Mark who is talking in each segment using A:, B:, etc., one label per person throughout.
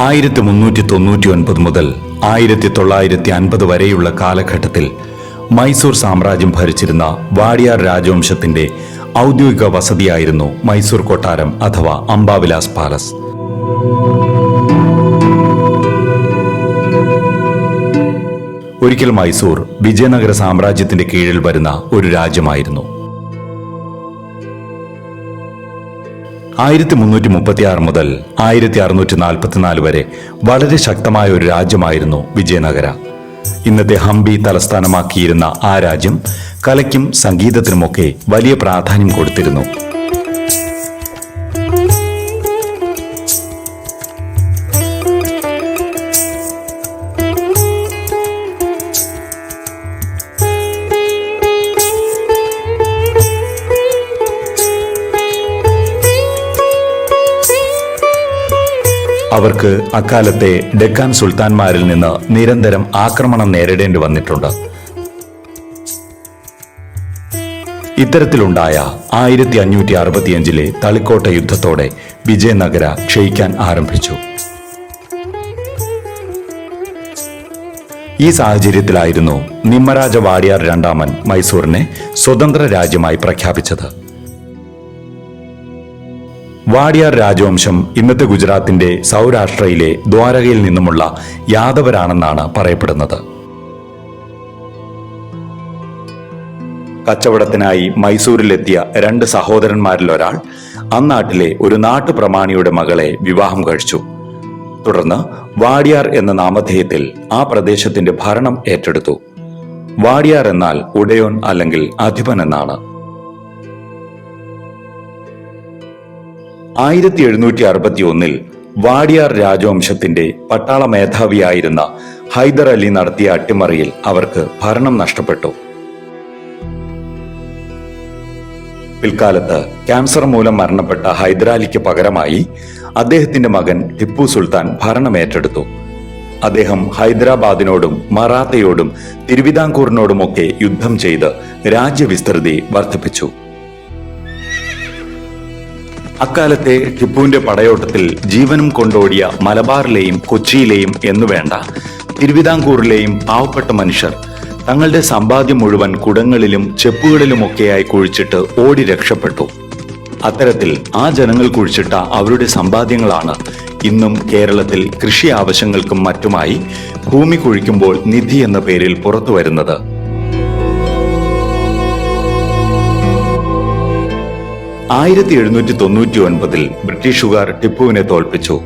A: ആയിരത്തി മുന്നൂറ്റി തൊണ്ണൂറ്റി ഒൻപത് മുതൽ ആയിരത്തി തൊള്ളായിരത്തി അൻപത് വരെയുള്ള കാലഘട്ടത്തിൽ മൈസൂർ സാമ്രാജ്യം ഭരിച്ചിരുന്ന വാടിയാർ രാജവംശത്തിന്റെ ഔദ്യോഗിക വസതിയായിരുന്നു മൈസൂർ കൊട്ടാരം അഥവാ അംബാവിലാസ് പാലസ്. ഒരിക്കൽ മൈസൂർ വിജയനഗര സാമ്രാജ്യത്തിന്റെ കീഴിൽ വരുന്ന ഒരു രാജ്യമായിരുന്നു. ആയിരത്തി മുന്നൂറ്റി മുപ്പത്തി ആറ് മുതൽ ആയിരത്തി അറുന്നൂറ്റി നാൽപ്പത്തിനാല് വരെ വളരെ ശക്തമായ ഒരു രാജ്യമായിരുന്നു വിജയനഗര. ഇന്നത്തെ ഹംപി തലസ്ഥാനമാക്കിയിരുന്ന ആ രാജ്യം കലയ്ക്കും സംഗീതത്തിനുമൊക്കെ വലിയ പ്രാധാന്യം കൊടുത്തിരുന്നു. അവർക്ക് അക്കാലത്തെ ഡെക്കാൻ സുൽത്താൻമാരിൽ നിന്ന് നിരന്തരം ആക്രമണം നേരിടേണ്ടി വന്നിട്ടുണ്ട്. ഇത്തരത്തിലുണ്ടായ ആയിരത്തി അഞ്ഞൂറ്റി അറുപത്തിയഞ്ചിലെ തളിക്കോട്ട യുദ്ധത്തോടെ വിജയനഗര ക്ഷയിക്കാൻ ആരംഭിച്ചു. ഈ സാഹചര്യത്തിലായിരുന്നു നിമ്മരാജ വാടിയാർ രണ്ടാമൻ മൈസൂറിനെ സ്വതന്ത്ര രാജ്യമായി പ്രഖ്യാപിച്ചത്. വാടിയാർ രാജവംശം ഇന്നത്തെ ഗുജറാത്തിന്റെ സൗരാഷ്ട്രയിലെ ദ്വാരകയിൽ നിന്നുമുള്ള യാദവരാണെന്നാണ് പറയപ്പെടുന്നത്. കച്ചവടത്തിനായി മൈസൂരിലെത്തിയ രണ്ട് സഹോദരന്മാരിൽ ഒരാൾ അന്നാട്ടിലെ ഒരു നാട്ടുപ്രമാണിയുടെ മകളെ വിവാഹം കഴിച്ചു. തുടർന്ന് വാടിയാർ എന്ന നാമധേയത്തിൽ ആ പ്രദേശത്തിന്റെ ഭരണം ഏറ്റെടുത്തു. വാടിയാർ എന്നാൽ ഉടയോൻ അല്ലെങ്കിൽ അധിപൻ എന്നാണ്. ആയിരത്തി എഴുന്നൂറ്റി അറുപത്തി ഒന്നിൽ വാടിയാർ രാജവംശത്തിന്റെ പട്ടാള മേധാവിയായിരുന്ന ഹൈദർ അലി നടത്തിയ അട്ടിമറിയിൽ അവർക്ക് ഭരണം നഷ്ടപ്പെട്ടു. പിൽക്കാലത്ത് ക്യാൻസർ മൂലം മരണപ്പെട്ട ഹൈദരാലിക്ക് പകരമായി അദ്ദേഹത്തിന്റെ മകൻ ടിപ്പു സുൽത്താൻ ഭരണമേറ്റെടുത്തു. അദ്ദേഹം ഹൈദരാബാദിനോടും മറാത്തയോടും തിരുവിതാംകൂറിനോടുമൊക്കെ യുദ്ധം ചെയ്ത് രാജ്യവിസ്തൃതി വർദ്ധിപ്പിച്ചു. അക്കാലത്തെ ടിപ്പുവിന്റെ പടയോട്ടത്തിൽ ജീവനും കൊണ്ടോടിയ മലബാറിലെയും കൊച്ചിയിലെയും എന്നുവേണ്ട തിരുവിതാംകൂറിലെയും പാവപ്പെട്ട മനുഷ്യർ തങ്ങളുടെ സമ്പാദ്യം മുഴുവൻ കുടങ്ങളിലും ചെപ്പുകളിലുമൊക്കെയായി കുഴിച്ചിട്ട് ഓടി രക്ഷപ്പെട്ടു. അത്തരത്തിൽ ആ ജനങ്ങൾ കുഴിച്ചിട്ട അവരുടെ സമ്പാദ്യങ്ങളാണ് ഇന്നും കേരളത്തിൽ കൃഷി ആവശ്യങ്ങൾക്കും മറ്റുമായി ഭൂമി കുഴിക്കുമ്പോൾ നിധി എന്ന പേരിൽ പുറത്തു വരുന്നത് ആയിരത്തി എഴുന്നൂറ്റി തൊണ്ണൂറ്റി ഒൻപതിൽ ബ്രിട്ടീഷുകാർ ടിപ്പുവിനെ തോൽപ്പിച്ചു.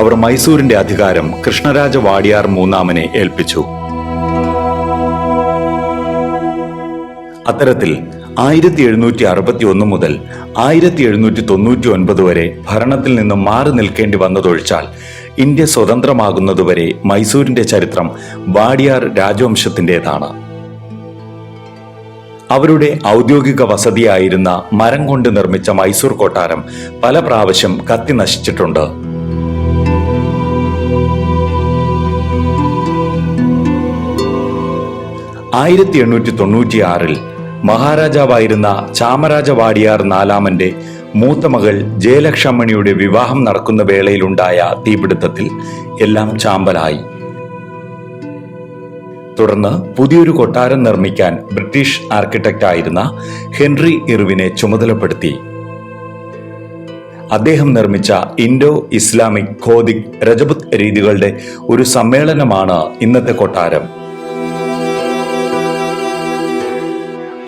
A: അവർ മൈസൂരിന്റെ അധികാരം കൃഷ്ണരാജ വാടിയാർ മൂന്നാമനെ ഏൽപ്പിച്ചു. അത്തരത്തിൽ ആയിരത്തി എഴുന്നൂറ്റി അറുപത്തി ഒന്ന് മുതൽ ആയിരത്തി എഴുന്നൂറ്റി തൊണ്ണൂറ്റി ഒൻപത് വരെ ഭരണത്തിൽ നിന്ന് മാറി നിൽക്കേണ്ടി വന്നതൊഴിച്ചാൽ ഇന്ത്യ സ്വതന്ത്രമാകുന്നതുവരെ മൈസൂരിന്റെ ചരിത്രം വാടിയാർ രാജവംശത്തിന്റെതാണ്. അവരുടെ ഔദ്യോഗിക വസതിയായിരുന്ന മരം കൊണ്ട് നിർമ്മിച്ച മൈസൂർ കൊട്ടാരം പല പ്രാവശ്യം കത്തി നശിച്ചിട്ടുണ്ട്. ആയിരത്തി എണ്ണൂറ്റി തൊണ്ണൂറ്റിയാറിൽ മഹാരാജാവായിരുന്ന ചാമരാജ വാടിയാർ നാലാമന്റെ മൂത്ത മകൾ ജയലക്ഷമ്മണിയുടെ വിവാഹം നടക്കുന്ന വേളയിലുണ്ടായ തീപിടുത്തത്തിൽ എല്ലാം ചാമ്പലായി. തുടർന്ന് പുതിയൊരു കൊട്ടാരം നിർമ്മിക്കാൻ ബ്രിട്ടീഷ് ആർക്കിടെക്റ്റ് ആയിരുന്ന ഹെൻറി ഇർവിനെ ചുമതലപ്പെടുത്തി. അദ്ദേഹം നിർമ്മിച്ച ഇൻഡോ ഇസ്ലാമിക് ഖോദിക് രജപുത് രീതികളുടെ ഒരു സമ്മേളനമാണ് ഇന്നത്തെ കൊട്ടാരം.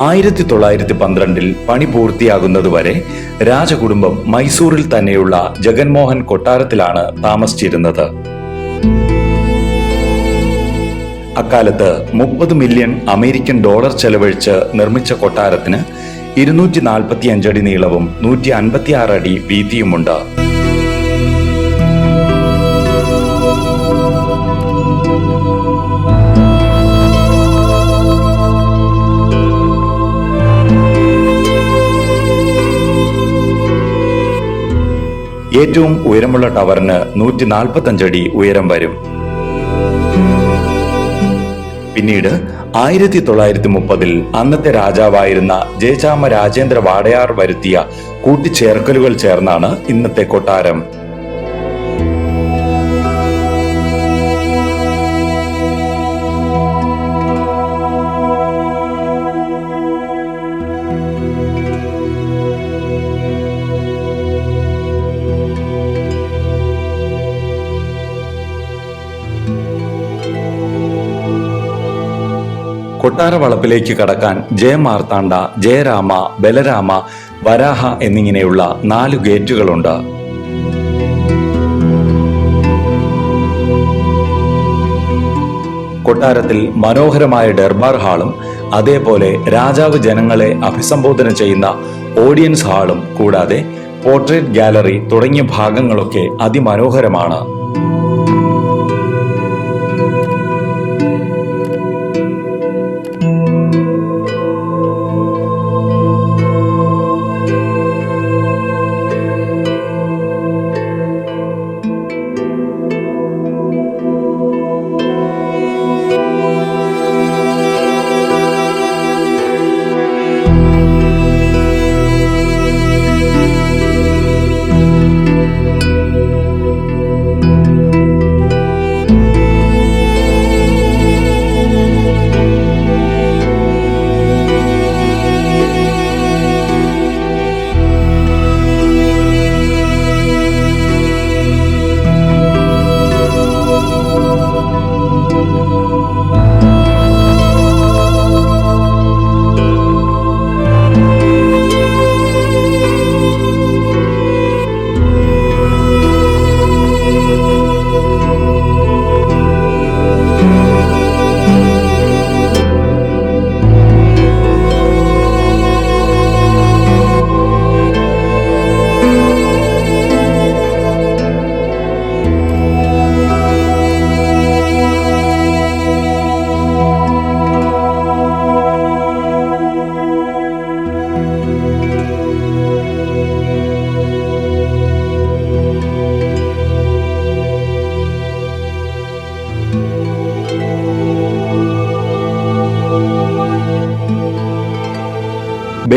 A: ആയിരത്തി തൊള്ളായിരത്തി പന്ത്രണ്ടിൽ പണി പൂർത്തിയാകുന്നതുവരെ രാജകുടുംബം മൈസൂരിൽ തന്നെയുള്ള ജഗൻമോഹൻ കൊട്ടാരത്തിലാണ് താമസിച്ചിരുന്നത്. അക്കാലത്ത് മുപ്പത് മില്യൺ അമേരിക്കൻ ഡോളർ ചെലവഴിച്ച് നിർമ്മിച്ച കൊട്ടാരത്തിന് ഇരുന്നൂറ്റി നാൽപ്പത്തി അഞ്ചടി നീളവും നൂറ്റി അൻപത്തി ആറ് അടി വീതിയുമുണ്ട്. ഏറ്റവും ഉയരമുള്ള ടവറിന് നൂറ്റി നാൽപ്പത്തഞ്ചടി ഉയരം വരും. പിന്നീട് ആയിരത്തി തൊള്ളായിരത്തി മുപ്പതിൽ അന്നത്തെ രാജാവായിരുന്ന ജയചാമ രാജേന്ദ്ര വാടയാർ വരുത്തിയ കൂട്ടിച്ചേർക്കലുകൾ ചേർന്നാണ് ഇന്നത്തെ കൊട്ടാരം. കൊട്ടാര വളപ്പിലേക്ക് കടക്കാൻ ജയമാർത്താണ്ഡ ജയരാമ ബലരാമ വരാഹ എന്നിങ്ങനെയുള്ള നാലു ഗേറ്റുകളുണ്ട്. കൊട്ടാരത്തിൽ മനോഹരമായ ഡർബാർ ഹാളും അതേപോലെ രാജാവ് ജനങ്ങളെ അഭിസംബോധന ചെയ്യുന്ന ഓഡിയൻസ് ഹാളും കൂടാതെ പോർട്രേറ്റ് ഗാലറി തുടങ്ങിയ ഭാഗങ്ങളൊക്കെ അതിമനോഹരമാണ്.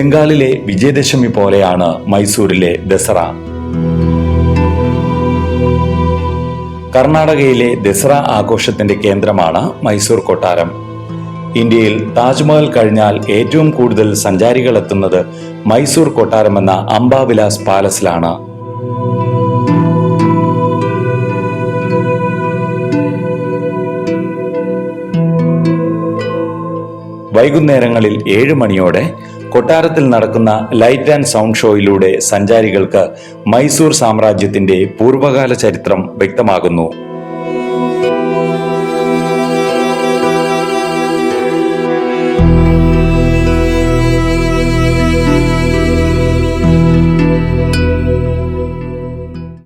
A: ബംഗാളിലെ വിജയദശമി പോലെയാണ് മൈസൂരിലെ ദസറ. കർണാടകയിലെ ദസറ ആഘോഷത്തിന്റെ കേന്ദ്രമാണ് മൈസൂർ കൊട്ടാരം. ഇന്ത്യയിൽ താജ്മഹൽ കഴിഞ്ഞാൽ ഏറ്റവും കൂടുതൽ സഞ്ചാരികൾ എത്തുന്നത് മൈസൂർ കൊട്ടാരമെന്ന അംബാവിലാസ് പാലസിലാണ്. വൈകുന്നേരങ്ങളിൽ ഏഴ് മണിയോടെ കൊട്ടാരത്തിൽ നടക്കുന്ന ലൈറ്റ് ആൻഡ് സൗണ്ട് ഷോയിലൂടെ സഞ്ചാരികൾക്ക് മൈസൂർ സാമ്രാജ്യത്തിന്റെ പൂർവകാല ചരിത്രം വ്യക്തമാകുന്നു.